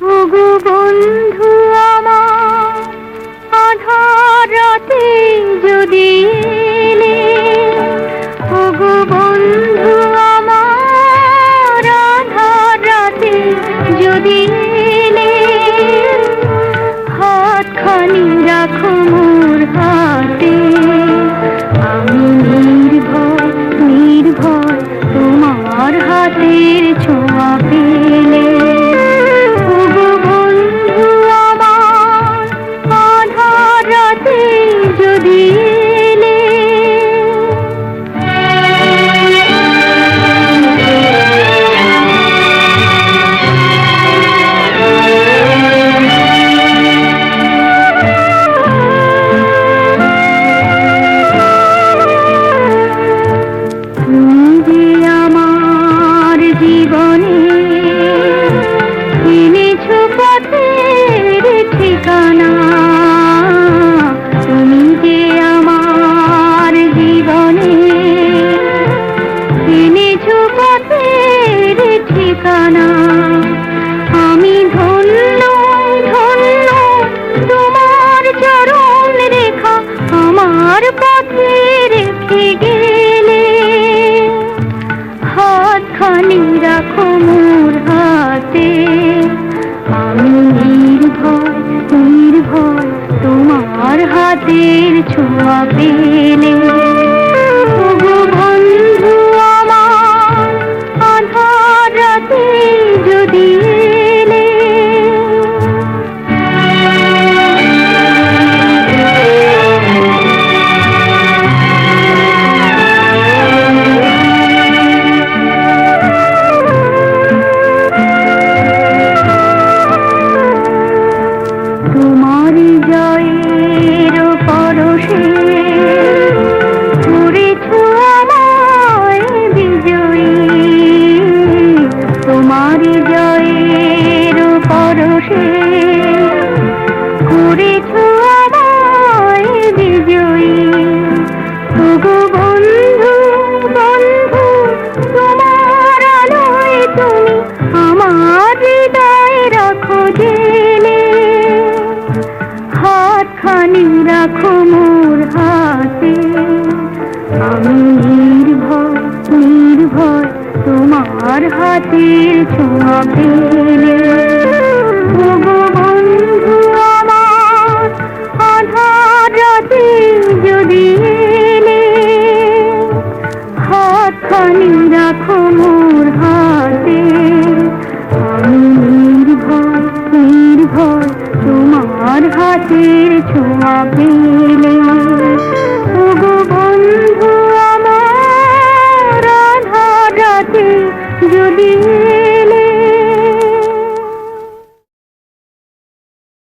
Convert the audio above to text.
ওগো বন্ধু আমার আধার যদি খালি রাখো মোর হাতে। তোমার জয়ের পরশে ছুড়েছ আমায় বিজয়ী। তোমার জয়ের পরশে খানি রাখো মোর হাতে। আমি নির্ভয় নির্ভয় তোমার হাতে ছোঁয়া পেলে। you.